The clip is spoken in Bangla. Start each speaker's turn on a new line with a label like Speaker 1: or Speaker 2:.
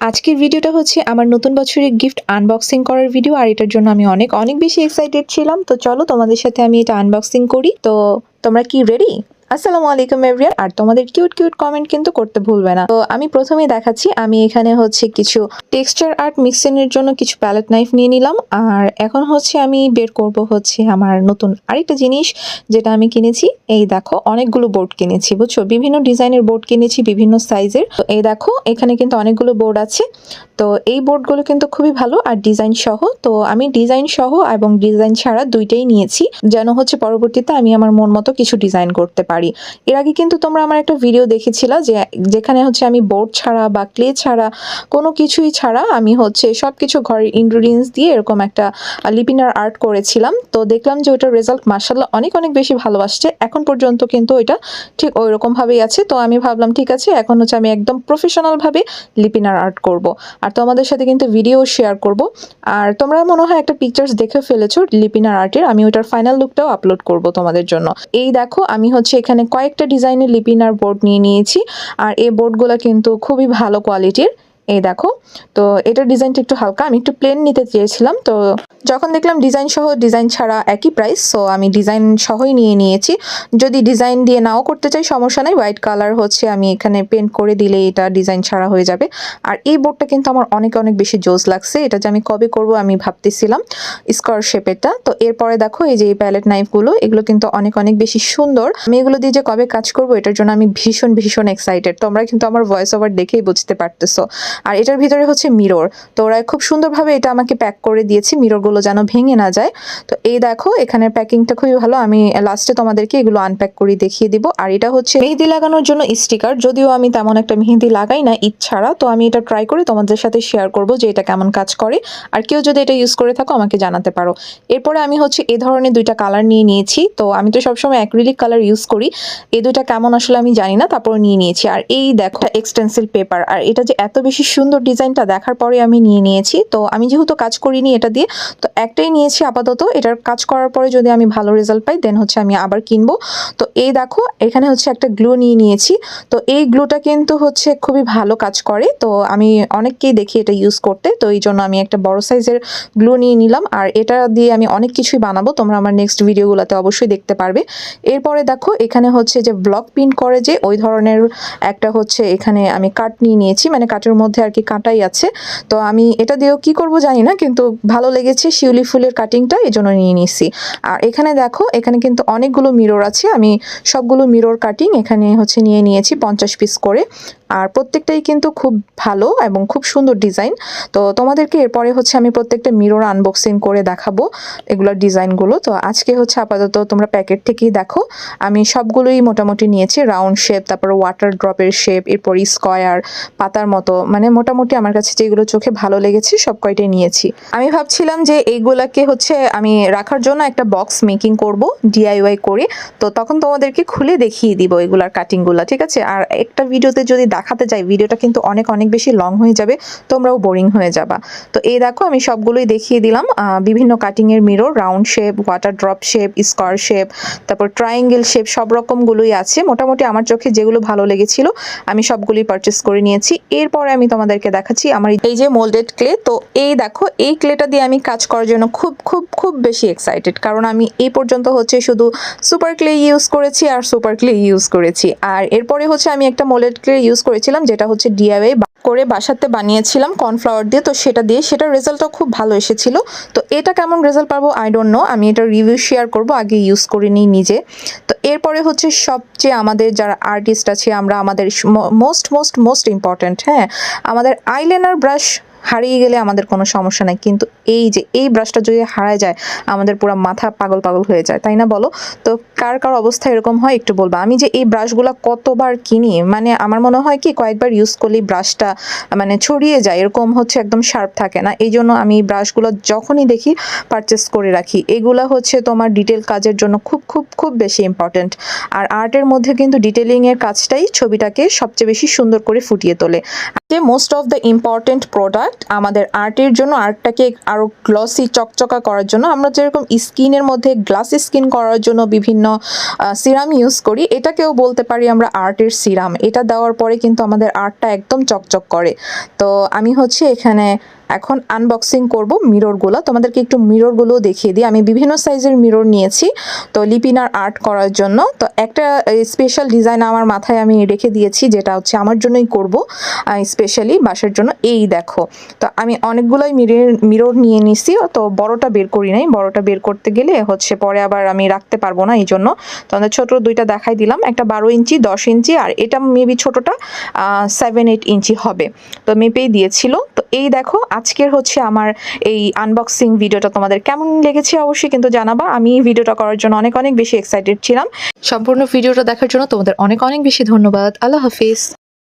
Speaker 1: আজকের ভিডিওটা হচ্ছে আমার নতুন বছরের গিফট আনবক্সিং করার ভিডিও আর এটার জন্য আমি অনেক অনেক বেশি এক্সাইটেড ছিলাম। তো চলো তোমাদের সাথে আমি এটা আনবক্সিং করি। তো তোমরা কি রেডি আসসালামু আলাইকুম এভরিয়ান আর তোমাদের কিউট কিউট কমেন্ট কিন্তু করতে ভুলবে না। তো আমি প্রথমেই দেখাচ্ছি, আমি এখানে হচ্ছে কিছু টেক্সচার আর্ট মিক্সিংয়ের জন্য কিছু প্যালেট নাইফ নিয়ে নিলাম। আর এখন হচ্ছে আমি বের করব হচ্ছে আমার নতুন আরেকটা জিনিস, যেটা আমি কিনেছি। এই দেখো, অনেকগুলো বোর্ড কিনেছি, বুঝছ? বিভিন্ন ডিজাইনের বোর্ড কিনেছি, বিভিন্ন সাইজের তো এই দেখো, এখানে কিন্তু অনেকগুলো বোর্ড আছে। তো এই বোর্ডগুলো কিন্তু খুবই ভালো আর ডিজাইন সহ। তো আমি ডিজাইন সহ এবং ডিজাইন ছাড়া দুইটাই নিয়েছি। যেন হচ্ছে পরবর্তীতে আমি আমার মন মতো কিছু ডিজাইন করতে পারি। এর আগে কিন্তু তোমরা আমার একটা ভিডিও দেখেছিলা যে যেখানে হচ্ছে আমি বোর্ড ছাড়া বা ক্লে ছাড়া কোনো কিছুই ছাড়া আমি হচ্ছে সব কিছু ঘরের ইনগ্রিডিয়েন্টস দিয়ে এরকম একটা লিপিনার আর্ট করেছিলাম। তো দেখলাম যে ওটার রেজাল্ট মার্শাল্লাহ অনেক অনেক বেশি ভালো আসছে। এখন পর্যন্ত কিন্তু ওইটা ঠিক ওই রকমভাবেই আছে। তো আমি ভাবলাম, ঠিক আছে, এখন হচ্ছে আমি একদম প্রফেশনালভাবে লিপিনার আর্ট করব। আর তোমাদের সাথে কিন্তু ভিডিও শেয়ার করব। আর তোমরা মনে হয় একটা পিকচার্স দেখে ফেলেছো লিপিনার আর্টের আমি ওটার ফাইনাল লুকটাও আপলোড করব তোমাদের জন্য। এই দেখো, আমি হচ্ছে এখানে কয়েকটা ডিজাইনের লিপিনার বোর্ড নিয়ে নিয়েছি। আর এই বোর্ডগুলো কিন্তু খুবই ভালো কোয়ালিটির এই দেখো, তো এটার ডিজাইনটা একটু হালকা। আমি একটু প্লেন নিতে চেয়েছিলাম, তো যখন দেখলাম ডিজাইন সহ ডিজাইন ছাড়া একই প্রাইস সো আমি ডিজাইন সহই নিয়ে নিয়েছি। যদি ডিজাইন দিয়ে নাও করতে চাই, সমস্যা নেই। হোয়াইট কালার হচ্ছে, আমি এখানে পেন্ট করে দিলে এটা ডিজাইন ছাড়া হয়ে যাবে। আর এই বোর্ডটা কিন্তু আমার অনেক অনেক বেশি জোস লাগছে। এটা যে আমি কবে করব, আমি ভাবতেছিলাম স্কোয়ার শেপেরটা তো এরপরে দেখো, এই যে এই প্যালেট নাইফগুলো এগুলো কিন্তু অনেক অনেক বেশি সুন্দর। আমি এগুলো দিয়ে যে কবে কাজ করব, এটার জন্য আমি ভীষণ ভীষণ এক্সাইটেড তোমরা কিন্তু আমার ভয়েস ওভার দেখেই বুঝতে পারতেছো। আর এটার ভিতরে হচ্ছে মিরর তো ওরা খুব সুন্দরভাবে এটা আমাকে প্যাক করে দিয়েছে মিররগুলো যেন ভেঙে না যায়। তো এই দেখো এখানে প্যাকিংটা খুবই ভালো। আমি লাস্টে তোমাদেরকে এগুলো আনপ্যাক করে দেখিয়ে দিব। আর এটা হচ্ছে মেহেদি লাগানোর জন্য স্টিকার যদিও আমি তেমন একটা মেহেদি লাগাই না ঈদ ছাড়া, তো আমি এটা ট্রাই করে তোমাদের সাথে শেয়ার করব যে এটা কেমন কাজ করে। আর কেউ যদি এটা ইউজ করে থাকো, আমাকে জানাতে পারো। এরপরে আমি হচ্ছে এই ধরনের দুইটা কালার নিয়ে নিয়েছি। তো আমি তো সবসময় অ্যাক্রিলিক কালার ইউজ করি। এই দুইটা কেমন আসলে আমি জানি না তারপর নিয়ে নিয়েছি। আর এই দেখো এক্সটেন্সিল পেপার আর এটা যে এত বেশি সুন্দর ডিজাইনটা দেখার পরে আমি নিয়ে নিয়েছি। তো আমি যেহেতু কাজ করিনি এটা দিয়ে, তো একটাই নিয়েছি আপাতত। এটার কাজ করার পরে যদি আমি ভালো রেজাল্ট পাই দেন হচ্ছে আমি আবার কিনবো। তো এই দেখো, এখানে হচ্ছে একটা গ্লু নিয়ে নিয়েছি। তো এই গ্লুটা কিন্তু হচ্ছে খুবই ভালো কাজ করে। তো আমি অনেককেই দেখি এটা ইউজ করতে। তো এই জন্য আমি একটা বড় সাইজের গ্লু নিয়ে নিলাম। আর এটা দিয়ে আমি অনেক কিছুই বানাবো। তোমরা আমার নেক্সট ভিডিওগুলোতে অবশ্যই দেখতে পারবে। এরপরে দেখো, এখানে হচ্ছে যে ব্লক প্রিন্ট করে যে, ওই ধরনের একটা হচ্ছে এখানে আমি কাট নিয়ে নিয়েছি। মানে কাটের মধ্যে আর কি কাঁটাই আছে। তো আমি এটা দিয়েও কি করব জানি না, কিন্তু ভালো লেগেছে শিউলি ফুলের কাটিংটা এই জন্য নিয়ে নিছি আর এখানে দেখো, এখানে কিন্তু অনেকগুলো মিরর আছে। আমি সবগুলো মিরর কাটিং এখানে হচ্ছে নিয়ে নিয়েছি পঞ্চাশ পিস করে। আর প্রত্যেকটাই কিন্তু খুব ভালো এবং খুব সুন্দর ডিজাইন। তো তোমাদেরকে এরপরে হচ্ছে আমি প্রত্যেকটা মিরর আনবক্সিং করে দেখাবো এগুলোর ডিজাইনগুলো। তো আজকে হচ্ছে আপাতত তোমরা প্যাকেট থেকেই দেখো। আমি সবগুলোই মোটামুটি নিয়েছি রাউন্ড শেপ তারপর ওয়াটার ড্রপের শেপ এরপর স্কোয়ার পাতার মতো। মানে মোটামুটি আমার কাছে যেগুলো চোখে ভালো লেগেছে সব কয়টাই নিয়েছি। আমি ভাবছিলাম যে এইগুলাকে হচ্ছে আমি রাখার জন্য একটা বক্স মেকিং করব ডিআইওয়াই করে। তো তখন তোমাদেরকে খুলে দেখিয়ে দিব এগুলার কাটিংগুলো ঠিক আছে? আর একটা ভিডিওতে যদি দেখাতে যাই, ভিডিওটা কিন্তু অনেক অনেক বেশি লং হয়ে যাবে, তোমরাও বোরিং হয়ে যাবা। তো এই দেখো, আমি সবগুলোই দেখিয়ে দিলাম বিভিন্ন কাটিংয়ের mirror round shape water drop shape square shape তারপর ট্রায়াঙ্গেল শেপ সব রকমগুলোই আছে। মোটামুটি আমার চোখে যেগুলো ভালো লেগেছিল, আমি সবগুলোই পারচেস করে নিয়েছি। এরপরে আমি তোমাদেরকে দেখাচ্ছি আমার এই যে মোল্ডেড ক্লে তো এই দেখো, এই ক্লেটা দিয়ে আমি কাজ করার জন্য খুব খুব খুব বেশি এক্সাইটেড কারণ আমি এই পর্যন্ত হচ্ছে শুধু সুপার ক্লে ইউজ করেছি আর সুপার ক্লে ইউজ করেছি। আর এরপরে হচ্ছে আমি একটা মোল্ডেড ক্লে ইউজ করেছিলাম, যেটা হচ্ছে ডিআইওয়াই করে বাসাতে বানিয়েছিলাম কর্নফ্লাওয়ার দিয়ে। তো সেটা দিয়ে সেটা রেজাল্টটাও খুব ভালো এসেছিল। তো এটা কেমন রেজাল্ট পাবো? আই ডোন্ট নো আমি এটা রিভিউ শেয়ার করব, আগে ইউজ করে নিই নিজে। তো এরপরে হচ্ছে সবচেয়ে আমাদের যারা আর্টিস্ট আছে, আমরা আমাদের মোস্ট মোস্ট মোস্ট ইম্পর্ট্যান্ট হ্যাঁ আমাদের আইলাইনার ব্রাশ হারিয়ে গেলে আমাদের কোনো সমস্যা নাই। কিন্তু এই যে, এই ব্রাশটা যদি হারায় যায়, আমাদের পুরো মাথা পাগল পাগল হয়ে যায়, তাই না বলো? তো কার কার অবস্থা এরকম হয় একটু বলবা। আমি যে এই ব্রাশগুলো কতবার কিনি মানে আমার মনে হয় কি, কয়েকবার ইউজ করলেই ব্রাশটা মানে ছড়িয়ে যায়, এরকম হচ্ছে একদম শার্প থাকে না। এই জন্য আমি ব্রাশগুলো যখনই দেখি পারচেস করে রাখি। এগুলা হচ্ছে তোমার ডিটেল কাজের জন্য খুব খুব খুব বেশি ইম্পর্ট্যান্ট আর আর্টের মধ্যে কিন্তু ডিটেলিংয়ের কাজটাই ছবিটাকে সবচেয়ে বেশি সুন্দর করে ফুটিয়ে তোলে। Most of the important product product আমাদের আর্টের জন্য, আর্টটাকে আরও গ্লসি চকচকা করার জন্য, আমরা যেরকম স্কিনের মধ্যে গ্লাস স্কিন করার জন্য বিভিন্ন সিরাম ইউজ করি, এটাকেও বলতে পারি আমরা আর্টের সিরাম এটা দেওয়ার পরে কিন্তু আমাদের আর্টটা একদম চকচক করে। তো আমি হচ্ছে এখানে এখন আনবক্সিং করব মিররগুলো তোমাদেরকে একটু মিররগুলো দেখিয়ে দিই। আমি বিভিন্ন সাইজের মিরর নিয়েছি। তো লিপিনার আর্ট করার জন্য। তো একটা স্পেশাল ডিজাইন আমার মাথায় আমি রেখে দিয়েছি, যেটা হচ্ছে আমার জন্যই করব স্পেশালি বাসার জন্য। এই দেখো। তো আমি অনেকগুলোই মিরর মিরর নিয়ে নিছি। তো বড়টা বের করি নাই। বড়টা বের করতে গেলে হচ্ছে পরে আবার আমি রাখতে পারব না এই জন্য তো আমাদের ছোট দুইটা দেখাই দিলাম। একটা বারো ইঞ্চি, দশ ইঞ্চি, আর এটা মেবি ছোটটা সেভেন এইট ইঞ্চি হবে। তো মেপেই দিয়েছিল। তো এই দেখো আজকের হচ্ছে আমার এই আনবক্সিং ভিডিওটা তোমাদের কেমন লেগেছে অবশ্যই কিন্তু জানাবা। আমি ভিডিওটা করার জন্য অনেক অনেক বেশি এক্সাইটেড ছিলাম। সম্পূর্ণ ভিডিওটা দেখার জন্য তোমাদের অনেক অনেক বেশি ধন্যবাদ। আল্লাহ হাফিজ।